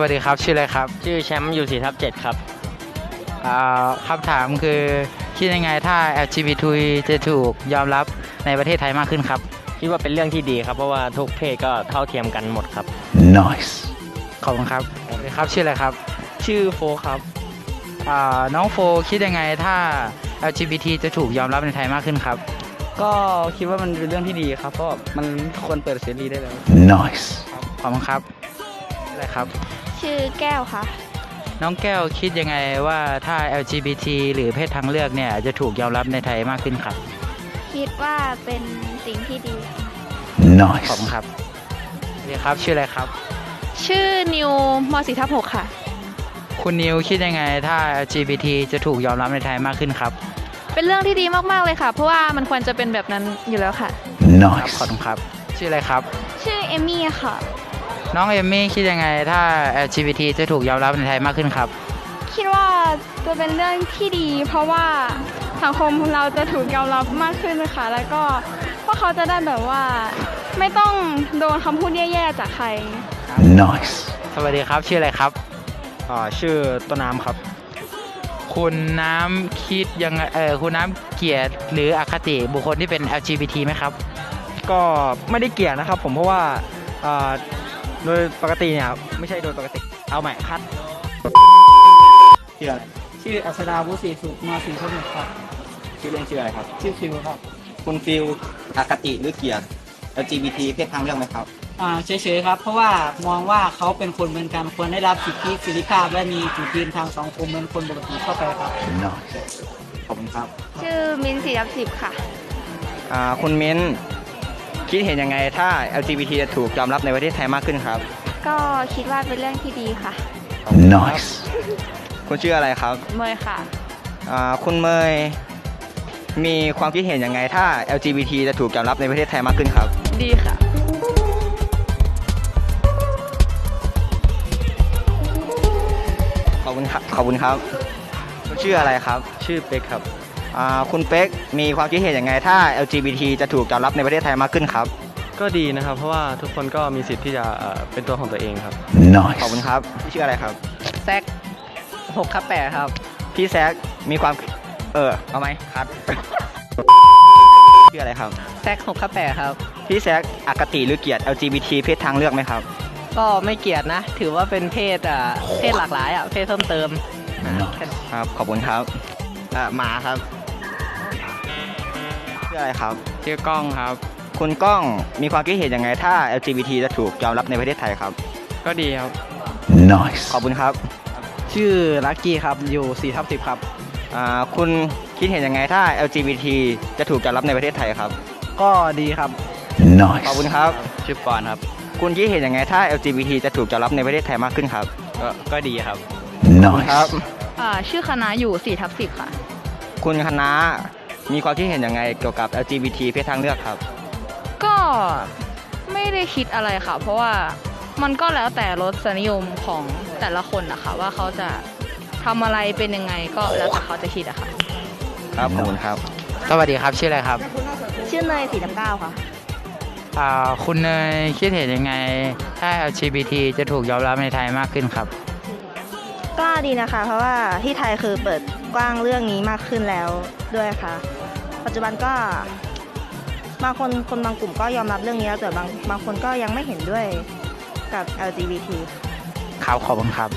วัสดีครับ ชื่ออะไรครับ ชื่อแชมป์อยู่สี่ทับเจ็ดครับ อ่าคำถามคือคิดยังไงถ้า LGBT จะถูกยอมรับในประเทศไทยมากขึ้นครับ คิดว่าเป็นเรื่องที่ดีครับ เพราะว่าทุกเพศก็เท่าเทียมกันหมดครับ Nice. ขอบคุณครับสวัสดีครับชื่ออะไรครับ ชื่อโฟครับ อ่าน้องโฟคิดยังไงถ้า LGBT จะถูกยอมรับในไทยมากขึ้นครับ ก็คิดว่ามันเป็นเรื่องที่ดีครับ เพราะมันควรเปิดเสรีได้แล้ว Nice. ขอบคุณครับชื่ออะไรครับ ชื่อแก้วค่ะ น้องแก้วคิดยังไงว่าถ้า LGBT หรือเพศทางเลือกเนี่ยจะถูกยอมรับในไทยมากขึ้นครับ คิดว่าเป็นสิ่งที่ดีขอบคุณ Nice. ครับสวัสดีครับชื่ออะไรครับ ชื่อนิวมสี่ทับหกค่ะ คุณนิวคิดยังไงถ้า LGBT จะถูกยอมรับในไทยมากขึ้นครับเป็นเรื่องที่ดีมาก ๆ เลยค่ะ เพราะว่ามันควรจะเป็นแบบนั้นอยู่แล้วค่ะ ครับขอบ Nice. คุณครับ ชื่ออะไรครับ ชื่อเอมี่ค่ะ น้องเอมมี่คิดยังไงถ้า LGBT จะถูกยอมรับในไทยมากขึ้นครับ คิดว่าจะเป็นเรื่องที่ดี เพราะว่าสังคมเราจะถูกยอมรับมากขึ้นค่ะ แล้วก็พวกเขาจะได้แบบว่า ไม่ต้องโดนคำพูดแย่ๆจากใคร Nice. สวัสดีครับชื่ออะไรครับอ่าชื่อต้นน้ำครับ คุณน้ำคิดยังไงเออคุณน้ำเกลียดหรืออคติบุคคลที่เป็น LGBT ไหมครับ ก็ไม่ได้เกลียดนะครับผมเพราะว่าอ่า โดยปกติเนี่ยไม่ใช่โดยปกติ เอาใหม่คัดชื่อชื่ออัศดาวุฒิสุขมาสี่ทับหกครับ ชื่อเล่นชื่ออะไรครับ ชื่อคิวครับ คุณฟิลอคติหรือเกลียด LGBT เพศทางเลือกไหมครับ อ่าเฉยๆครับ เพราะว่ามองว่าเขาเป็นคนเหมือนกันควรได้รับสิทธิเสรีภาพและมีจุดยืนทางสังคมเหมือนคนปกติเข้าไปครับ Nice. ขอบคุณครับ ชื่อมินสี่ทับสิบค่ะ อ่าคุณมิ้น คิดเห็นยังไงถ้า LGBT จะถูกยอมรับในประเทศไทยมากขึ้นครับ ก็คิดว่าเป็นเรื่องที่ดีค่ะ Nice. คุณชื่ออะไรครับเมยค่ะ อ่าคุณเมยมีความคิดเห็นยังไงถ้า LGBT จะถูกยอมรับในประเทศไทยมากขึ้นครับ ดีค่ะ ขอบคุณครับขอบคุณครับ คุณชื่ออะไรครับ ชื่อเป็กครับอ่า คุณเป็กมีความคิดเห็นยังไง ถ้า LGBT จะถูกยอมรับในประเทศไทยมากขึ้นครับ ก็ดีนะครับ เพราะว่าทุกคนก็มีสิทธิ์ที่จะเอ่อเป็นตัวของตัวเองครับ ขอบคุณ Nice. ครับพี่ชื่ออะไรครับ แซกหกครับแปดครับ พี่แซกมีความเออเอาไหมครับชื่ออะไรครับ แซกหกครับแปดครับ พี่แซกอคติหรือเกลียด LGBT เพศทางเลือกไหมครับ ก็ไม่เกลียดนะ ถือว่าเป็นเพศอ่าเพศหลากหลายอะเพศเพิ่มเติม Nice. ครับ ขอบคุณครับอ่าหมาครับ ชื่ออะไรครับ ชื่อกล้องครับ คุณก้องมีความคิดเห็นยังไงถ้า LGBT จะถูกยอมรับในประเทศไทยครับ ก็ดีครับ Nice. ขอบคุณครับ ชื่อลักกี้ครับอยู่สี่ทับสิบครับ อ่า คุณคิดเห็นยังไงถ้า LGBT จะถูกยอมรับในประเทศไทยครับ ก็ดีครับขอบ Nice. คุณครับ ชื่อปอนครับ คุณคิดเห็นยังไงถ้า LGBT จะถูกยอมรับในประเทศไทยมากขึ้นครับ ก็ก็ดีครับครับ Nice. อ่าชื่อคณะอยู่สี่ทับสิบค่ะ คุณคณะ มีความคิดเห็นยังไงเกี่ยวกับ LGBT เพศทางเลือกครับ ก็ไม่ได้คิดอะไรค่ะ เพราะว่ามันก็แล้วแต่รสนิยมของแต่ละคนนะคะว่าเขาจะทำอะไรเป็นยังไงก็แล้วแต่เขาจะคิดอะค่ะ ครับขอบคุณครับสวัสดีครับชื่ออะไรครับ ชื่อเนยสี่ทับเก้าค่ะอ่าคุณเนยคิดเห็นยังไง ถ้า LGBT จะถูกยอมรับในไทยมากขึ้นครับ ก็ดีนะคะ เพราะว่าที่ไทยคือเปิด กว้างเรื่องนี้มากขึ้นแล้วด้วยค่ะ ปัจจุบันก็บางคนคนบางกลุ่มก็ยอมรับเรื่องนี้แล้วแต่บางบางคนก็ยังไม่เห็นด้วยกับ LGBT ครับขอบคุณครับ